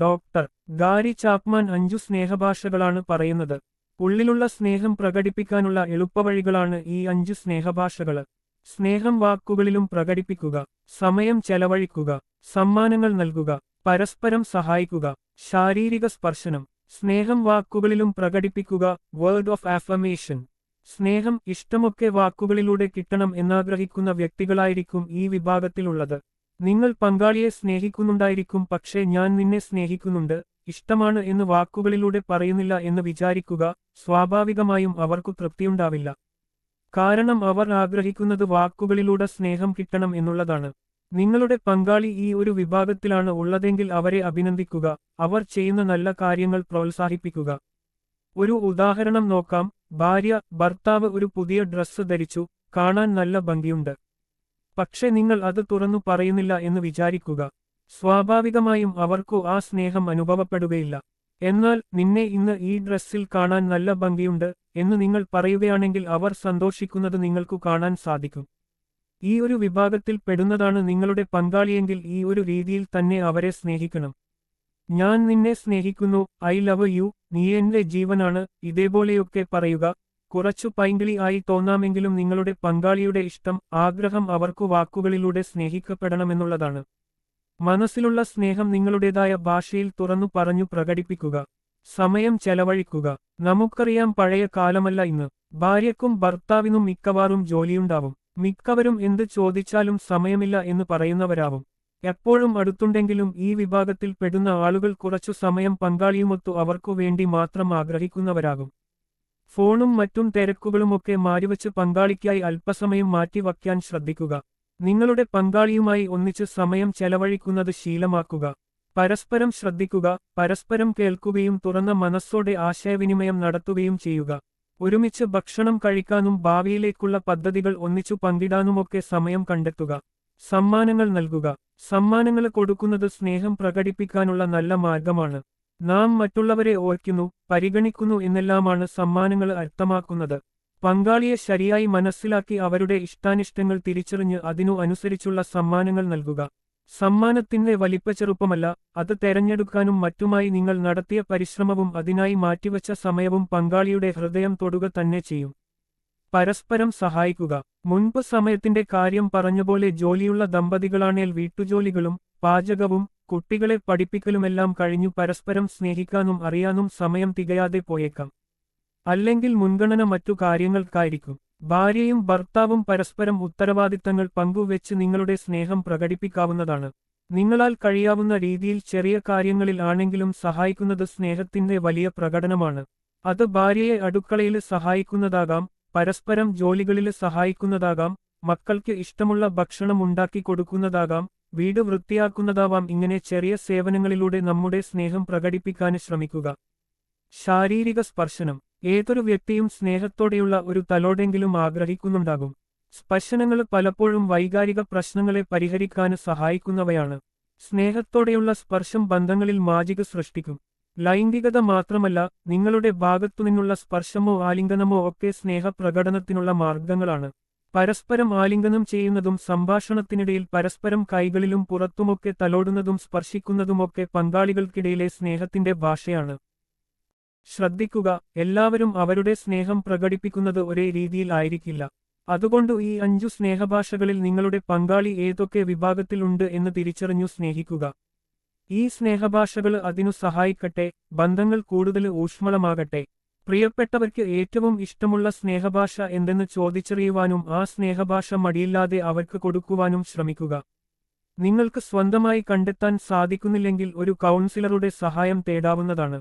Doctor Gary Chapman അഞ്ചു സ്നേഹഭാഷകളാണ് പറയുന്നത്. ഉള്ളിലുള്ള സ്നേഹം പ്രകടിപ്പിക്കാനുള്ള എളുപ്പവഴികളാണ് ഈ അഞ്ചു സ്നേഹഭാഷകൾ. സ്നേഹം വാക്കുകളിലും പ്രകടിപ്പിക്കുക സമയം ചെലവഴിക്കുക സമ്മാനങ്ങൾ നൽകുക പരസ്പരം സഹായിക്കുക ശാരീരിക സ്പർശനം സ്നേഹം വാക്കുകളിലും പ്രകടിപ്പിക്കുക വേൾഡ് ഓഫ് ആഫമേഷൻ സ്നേഹം ഇഷ്ടമൊക്കെ വാക്കുകളിലൂടെ കിട്ടണം എന്നാഗ്രഹിക്കുന്ന വ്യക്തികളായിരിക്കും ഈ വിഭാഗത്തിലുള്ളത്. നിങ്ങൾ പങ്കാളിയെ സ്നേഹിക്കുന്നുണ്ടായിരിക്കും പക്ഷേ ഞാൻ നിന്നെ സ്നേഹിക്കുന്നുണ്ട് ഇഷ്ടമാണ് എന്ന് വാക്കുകളിലൂടെ പറയുന്നില്ല എന്ന് വിചാരിക്കുക സ്വാഭാവികമായും അവർക്കു തൃപ്തിയുണ്ടാവില്ല. കാരണം അവർ ആഗ്രഹിക്കുന്നത് വാക്കുകളിലൂടെ സ്നേഹം കിട്ടണം എന്നുള്ളതാണ്. നിങ്ങളുടെ പങ്കാളി ഈ ഒരു വിഭാഗത്തിലാണ് ഉള്ളതെങ്കിൽ അവരെ അഭിനന്ദിക്കുക അവർ ചെയ്യുന്ന നല്ല കാര്യങ്ങൾ പ്രോത്സാഹിപ്പിക്കുക. ഒരു ഉദാഹരണം നോക്കാം ഭാര്യ ഭർത്താവ് ഒരു പുതിയ ഡ്രസ്സ് ധരിച്ചു കാണാൻ നല്ല ഭംഗിയുണ്ട്. പക്ഷെ നിങ്ങൾ അത് തുറന്നു പറയുന്നില്ല എന്ന് വിചാരിക്കുക. സ്വാഭാവികമായും അവർക്കു ആ സ്നേഹം അനുഭവപ്പെടുകയില്ല. എന്നാൽ നിന്നെ ഇന്ന് ഈ ഡ്രസ്സിൽ കാണാൻ നല്ല ഭംഗിയുണ്ട് എന്ന് നിങ്ങൾ പറയുകയാണെങ്കിൽ അവർ സന്തോഷിക്കുന്നത് നിങ്ങൾക്കു കാണാൻ സാധിക്കും. ഈ ഒരു വിഭാഗത്തിൽ പെടുന്നതാണ് നിങ്ങളുടെ പങ്കാളിയെങ്കിൽ ഈ ഒരു രീതിയിൽ തന്നെ അവരെ സ്നേഹിക്കണം. ഞാൻ നിന്നെ സ്നേഹിക്കുന്നു ഐ ലവ് യു നീ എന്റെ ജീവനാണ് ഇതേപോലെയൊക്കെ പറയുക. കുറച്ചു പൈങ്കിളി ആയി തോന്നാമെങ്കിലും നിങ്ങളുടെ പങ്കാളിയുടെ ഇഷ്ടം ആഗ്രഹം അവർക്കു വാക്കുകളിലൂടെ സ്നേഹിക്കപ്പെടണമെന്നുള്ളതാണ്. മനസ്സിലുള്ള സ്നേഹം നിങ്ങളുടേതായ ഭാഷയിൽ തുറന്നു പറഞ്ഞു പ്രകടിപ്പിക്കുക. സമയം ചെലവഴിക്കുക. നമുക്കറിയാം പഴയ കാലമല്ല ഇന്ന്. ഭാര്യക്കും ഭർത്താവിനും മിക്കവാറും ജോലിയുണ്ടാവും. മിക്കവരും എന്ത് ചോദിച്ചാലും സമയമില്ല എന്ന് പറയുന്നവരാവും. എപ്പോഴും അടുത്തുണ്ടെങ്കിലും ഈ വിഭാഗത്തിൽ പെടുന്ന ആളുകൾ കുറച്ചു സമയം പങ്കാളിയുമൊത്തു അവർക്കു വേണ്ടി മാത്രം ആഗ്രഹിക്കുന്നവരാകും. ഫോണും മറ്റും തിരക്കുകളുമൊക്കെ മാറിവച്ച് പങ്കാളിക്കായി അല്പസമയം മാറ്റി വയ്ക്കാൻ ശ്രദ്ധിക്കുക. നിങ്ങളുടെ പങ്കാളിയുമായി ഒന്നിച്ച് സമയം ചെലവഴിക്കുന്നത് ശീലമാക്കുക. പരസ്പരം ശ്രദ്ധിക്കുക പരസ്പരം കേൾക്കുകയും തുറന്ന മനസ്സോടെ ആശയവിനിമയം നടത്തുകയും ചെയ്യുക. ഒരുമിച്ച് ഭക്ഷണം കഴിക്കാനും ഭാവിയിലേക്കുള്ള പദ്ധതികൾ ഒന്നിച്ചു പങ്കിടാനുമൊക്കെ സമയം കണ്ടെത്തുക. സമ്മാനങ്ങൾ നൽകുക. സമ്മാനങ്ങൾ കൊടുക്കുന്നത് സ്നേഹം പ്രകടിപ്പിക്കാനുള്ള നല്ല മാർഗമാണ്. നാം മറ്റുള്ളവരെ ഓർക്കുന്നു പരിഗണിക്കുന്നു എന്നെല്ലാമാണ് സമ്മാനങ്ങൾ അർത്ഥമാക്കുന്നത്. പങ്കാളിയെ ശരിയായി മനസ്സിലാക്കി അവരുടെ ഇഷ്ടാനിഷ്ടങ്ങൾ തിരിച്ചറിഞ്ഞ് അതിനു അനുസരിച്ചുള്ള സമ്മാനങ്ങൾ നൽകുക. സമ്മാനത്തിന്റെ വലിപ്പച്ചെറുപ്പമല്ല അത് തെരഞ്ഞെടുക്കാനും മറ്റുമായി നിങ്ങൾ നടത്തിയ പരിശ്രമവും അതിനായി മാറ്റിവച്ച സമയവും പങ്കാളിയുടെ ഹൃദയം തൊടുക തന്നെ ചെയ്യും. പരസ്പരം സഹായിക്കുക. മുൻപ് സമയത്തിന്റെ കാര്യം പറഞ്ഞപോലെ ജോലിയുള്ള ദമ്പതികളാണേൽ വീട്ടുജോലികളും പാചകവും കുട്ടികളെ പഠിപ്പിക്കലുമെല്ലാം കഴിഞ്ഞു പരസ്പരം സ്നേഹിക്കാനും അറിയാനും സമയം തികയാതെ പോയേക്കാം. അല്ലെങ്കിൽ മുൻഗണന മറ്റു കാര്യങ്ങൾക്കായിരിക്കും. ഭാര്യയും ഭർത്താവും പരസ്പരം ഉത്തരവാദിത്തങ്ങൾ പങ്കുവെച്ച് നിങ്ങളുടെ സ്നേഹം പ്രകടിപ്പിക്കാവുന്നതാണ്. നിങ്ങളാൽ കഴിയാവുന്ന രീതിയിൽ ചെറിയ കാര്യങ്ങളിൽ ആണെങ്കിലും സഹായിക്കുന്നത് സ്നേഹത്തിന്റെ വലിയ പ്രകടനമാണ്. അത് ഭാര്യയെ അടുക്കളയിൽ സഹായിക്കുന്നതാകാം പരസ്പരം ജോലികളിൽ സഹായിക്കുന്നതാകാം മക്കൾക്ക് ഇഷ്ടമുള്ള ഭക്ഷണം ഉണ്ടാക്കി കൊടുക്കുന്നതാകാം വീട് വൃത്തിയാക്കുന്നതാവാം ഇങ്ങനെ ചെറിയ സേവനങ്ങളിലൂടെ നമ്മുടെ സ്നേഹം പ്രകടിപ്പിക്കാൻ ശ്രമിക്കുക. ശാരീരിക സ്പർശനം. ഏതൊരു വ്യക്തിയും സ്നേഹത്തോടെയുള്ള ഒരു തലോടെങ്കിലും ആഗ്രഹിക്കുന്നുണ്ടാകും. സ്പർശനങ്ങൾ പലപ്പോഴും വൈകാരിക പ്രശ്നങ്ങളെ പരിഹരിക്കാൻ സഹായിക്കുന്നവയാണ്. സ്നേഹത്തോടെയുള്ള സ്പർശം ബന്ധങ്ങളിൽ മാജിക സൃഷ്ടിക്കും. ലൈംഗികത മാത്രമല്ല നിങ്ങളുടെ ഭാഗത്തുനിന്നുള്ള സ്പർശമോ ആലിംഗനമോ ഒക്കെ സ്നേഹപ്രകടനത്തിനുള്ള മാർഗങ്ങളാണ്. പരസ്പരം ആലിംഗനം ചെയ്യുന്നതും സംഭാഷണത്തിനിടയിൽ പരസ്പരം കൈകളിലും പുറത്തുമൊക്കെ തലോടുന്നതും സ്പർശിക്കുന്നതുമൊക്കെ പങ്കാളികൾക്കിടയിലെ സ്നേഹത്തിന്റെ ഭാഷയാണ്. ശ്രദ്ധിക്കുക എല്ലാവരും അവരുടെ സ്നേഹം പ്രകടിപ്പിക്കുന്നത് ഒരേ രീതിയിൽ ആയിരിക്കില്ല. അതുകൊണ്ട് ഈ അഞ്ചു സ്നേഹഭാഷകളിൽ നിങ്ങളുടെ പങ്കാളി ഏതൊക്കെ വിഭാഗത്തിലുണ്ട് എന്ന് തിരിച്ചറിഞ്ഞു സ്നേഹിക്കുക. ഈ സ്നേഹഭാഷകൾ അതിനു സഹായിക്കട്ടെ ബന്ധങ്ങൾ കൂടുതൽ ഊഷ്മളമാകട്ടെ. പ്രിയപ്പെട്ടവർക്ക് ഏറ്റവും ഇഷ്ടമുള്ള സ്നേഹഭാഷ എന്തെന്ന് ചോദിച്ചറിയുവാനും ആ സ്നേഹഭാഷ മടിയില്ലാതെ അവർക്ക് കൊടുക്കുവാനും ശ്രമിക്കുക. നിങ്ങൾക്ക് സ്വന്തമായി കണ്ടെത്താൻ സാധിക്കുന്നില്ലെങ്കിൽ ഒരു കൗൺസിലറുടെ സഹായം തേടാവുന്നതാണ്.